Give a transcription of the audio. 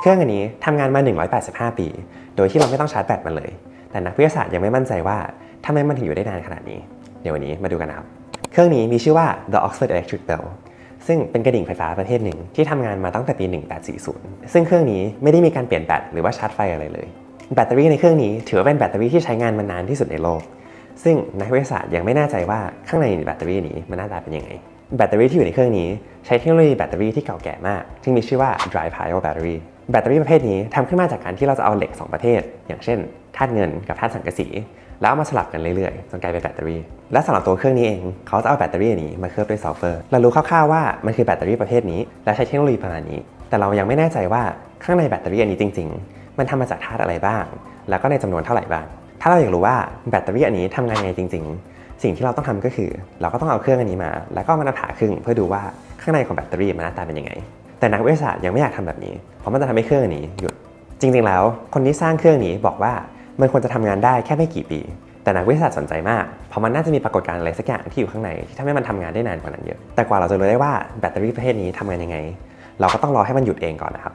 เครื่องอันนี้ทำงานมา 185 ปี โดยที่เราไม่ต้องชาร์จแบตมันเลย แต่นักวิทยาศาสตร์ยังไม่มั่นใจว่าทำไมมันถึงอยู่ได้นานขนาดนี้ เดี๋ยววันนี้มาดูกันนะครับ เครื่องนี้มีชื่อว่า The Oxford Electric Bell ซึ่งเป็นกระดิ่งไฟฟ้าประเภทหนึ่งที่ทำงานมาตั้งแต่ปี 1840 ซึ่งเครื่องนี้ไม่ได้มีการเปลี่ยนแบตหรือว่าชาร์จไฟอะไรเลย แบตเตอรี่ในเครื่องนี้ถือว่าเป็นแบตเตอรี่ที่ใช้งานมานานที่สุดในโลก ซึ่งนักวิทยาศาสตร์ยังไม่แน่ใจว่าข้างในแบตเตอรี่นี้มันหน้าตาเป็นยังไง แบตเตอรี่ที่อยู่ในเครื่องนี้ ใช้เทคโนโลยีแบตเตอรี่ที่เก่าแก่มาก ที่มีชื่อว่า dry pile battery แบตเตอรี่ประเภทนี้ทำขึ้นมาจากการที่เราจะเอาเหล็ก 2 ประเภทอย่างเช่นธาตุเงินกับธาตุสังกะสี แล้วามาสลับกันเรื่อยๆจนกลายเป็นแบตเตอรี่ และสำหรับตัวเครื่องนี้เอง เขาจะเอาแบตเตอรี่นี้มาเคลือบด้วยซัลเฟอร์เรารู้คร่าวๆว่ามันคือแบตเตอรี่ประเภทนี้ และใช้เทคโนโลยีประมาณนี้ แต่เรายังไม่แน่ใจว่าข้างในแบตเตอรี่อันนี้จริง ๆ มันทำมาจากธาตุอะไรบ้าง แล้วก็ในจำนวนเท่าไหร่บ้างถ้าเราอยากรู้ว่าแบตเตอรี่อันนี้ทำงานยังไงจริง ๆ สิ่งที่เราต้องทำก็คือ เราก็ต้องเอาเครื่องอันนี้มา แล้วก็มาผ่าครึ่งเพื่อดูว่าข้างในของแบตเตอรี่มันหน้าตาเป็นยังไง แต่นักวิทยาศาสตร์ยังไม่อยากทำแบบนี้ เพราะมันจะทำให้เครื่องอันนี้หยุด จริง ๆ แล้ว คนที่สร้างเครื่องนี้บอกว่ามันควรจะทำงานได้แค่ไม่กี่ปี แต่นักวิทยาศาสตร์สนใจมาก เพราะมันน่าจะมีปรากฏการณ์อะไรสักอย่างที่อยู่ข้างในที่ทำให้มันทำงานได้นานกว่านั้นเยอะ แต่กว่าเราจะรู้ได้ว่าแบตเตอรี่ประเภทนี้ทำงานยังไง เราก็ต้องรอให้มันหยุดเองก่อนนะครับ